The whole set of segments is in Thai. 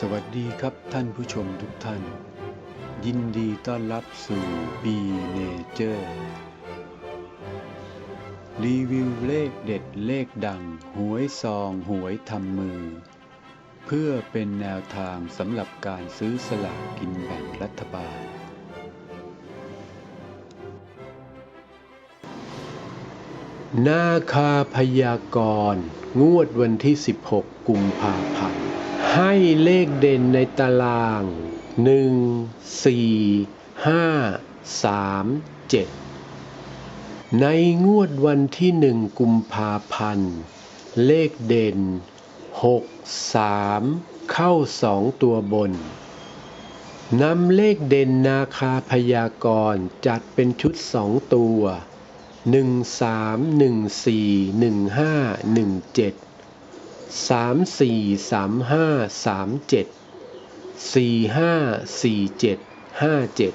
สวัสดีครับท่านผู้ชมทุกท่าน ยินดีต้อนรับสู่ B Nature รีวิวเลขเด็ดเลขดัง หวยซองหวยทำมือ เพื่อเป็นแนวทางสำหรับการซื้อสลากกินแบ่งรัฐบาล นาคาพยากร งวดวันที่ 16 กุมภาพันธ์ ให้เลขเด่นในตาราง 1 4 5 3 7 ในงวดวันที่1กุมภาพันธ์ เลขเด่น 6 3 เข้า2ตัวบนนำเลขเด่นนาคาพยากรจัดเป็นชุด2ตัวหนึ่งสามหนึ่งสี่หนึ่งห้าหนึ่งเจ็ด สามสี่สามห้าสามเจ็ดสี่ห้าสี่เจ็ดห้าเจ็ด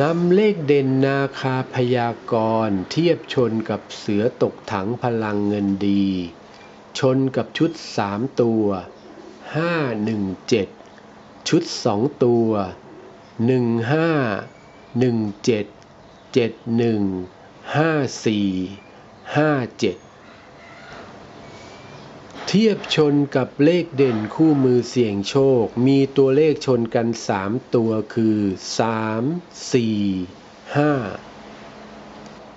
นำเลขเด่นนาคาพยากรณ์เทียบชนกับเสือตกถังพลังเงินดี ชนกับชุดสามตัวห้าหนึ่งเจ็ดชุดสองตัวหนึ่งห้าหนึ่งเจ็ดเจ็ดหนึ่งห้าสี่ห้าเจ็ด เทียบชนกับเลขเด่นคู่มือเสี่ยงโชค มีตัวเลขชนกันสามตัวคือสามสี่ห้า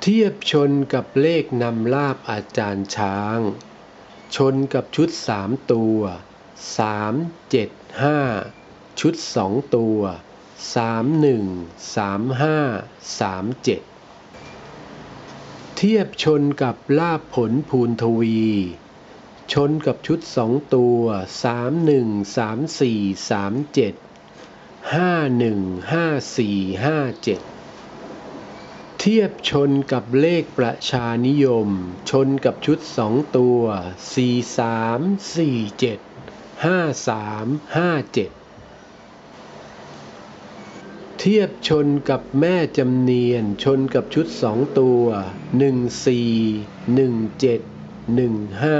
เทียบชนกับเลขนำลาบอาจารย์ช้าง ชนกับชุดสามตัวสามเจ็ดห้าชุดสองตัวสามหนึ่งสามห้าสามเจ็ดเทียบชนกับลาบผลภูนทวี ชนกับชุดสองตัวสามหนึ่งสามสี่สามเจ็ดห้าหนึ่งห้าสี่ห้าเจ็ดเทียบชนกับเลขประชานิยม ชนกับชุดสองตัวสี่สามสี่เจ็ดห้าสามห้าเจ็ดเทียบชนกับแม่จำเนียนชนกับชุดสองตัวหนึ่งสี่หนึ่งเจ็ดหนึ่งห้า